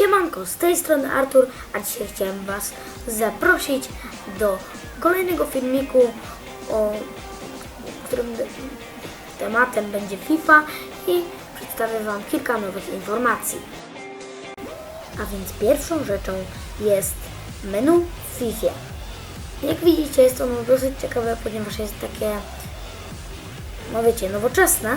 Siemanko, z tej strony Artur, a dzisiaj chciałem Was zaprosić do kolejnego filmiku, o którym tematem będzie FIFA i przedstawię Wam kilka nowych informacji. A więc pierwszą rzeczą jest menu w FIFA. Jak widzicie jest ono dosyć ciekawe, ponieważ jest takie, no wiecie, nowoczesne.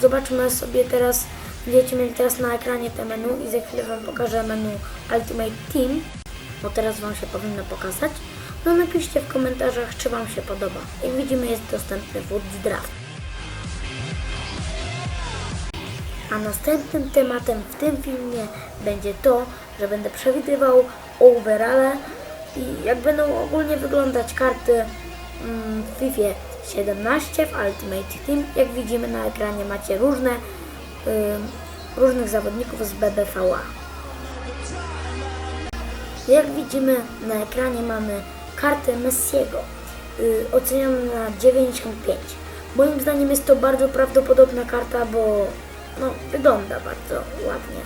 Zobaczmy sobie teraz, będziecie mieli teraz na ekranie te menu i za chwilę Wam pokażę menu Ultimate Team, bo teraz Wam się powinno pokazać. No napiszcie w komentarzach, czy Wam się podoba. Jak widzimy jest dostępny Woods Draft. A następnym tematem w tym filmie będzie to, że będę przewidywał overale i jak będą ogólnie wyglądać karty mm, w FIFA 17 w Ultimate Team. Jak widzimy na ekranie macie różne różnych zawodników z BBVA. Jak widzimy na ekranie mamy kartę Messiego yy, ocenioną na 95. Moim zdaniem jest to bardzo prawdopodobna karta, bo no, wygląda bardzo ładnie.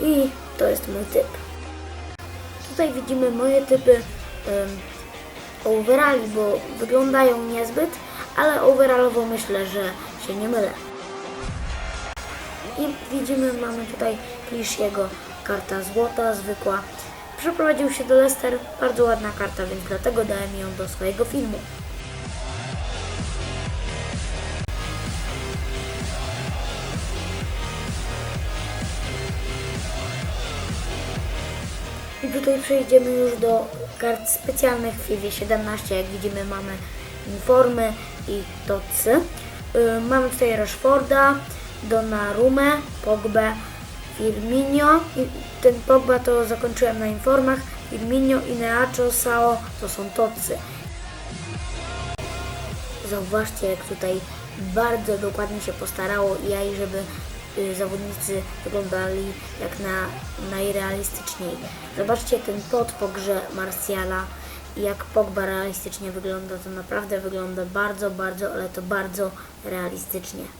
I to jest mój typ. Tutaj widzimy moje typy um, bo wyglądają niezbyt, ale overallowo myślę, że się nie mylę. I widzimy, mamy tutaj Klisziego, karta złota, zwykła. Przeprowadził się do Leicester, bardzo ładna karta, więc dlatego dałem ją do swojego filmu. I tutaj przejdziemy już do kart specjalnych w FIFA 17. Jak widzimy mamy informy i tocy. Yy, mamy tutaj Rashforda, Donnarumę, Pogbę, Firmino. I ten Pogba to zakończyłem na informach. Firmino, Ineacho, Sao to są tocy. Zauważcie, jak tutaj bardzo dokładnie się postarało i żeby y, zawodnicy wyglądali jak na najrealistyczniej. Zobaczcie ten pot po grze i jak Pogba realistycznie wygląda, to naprawdę wygląda bardzo, bardzo, ale to bardzo realistycznie.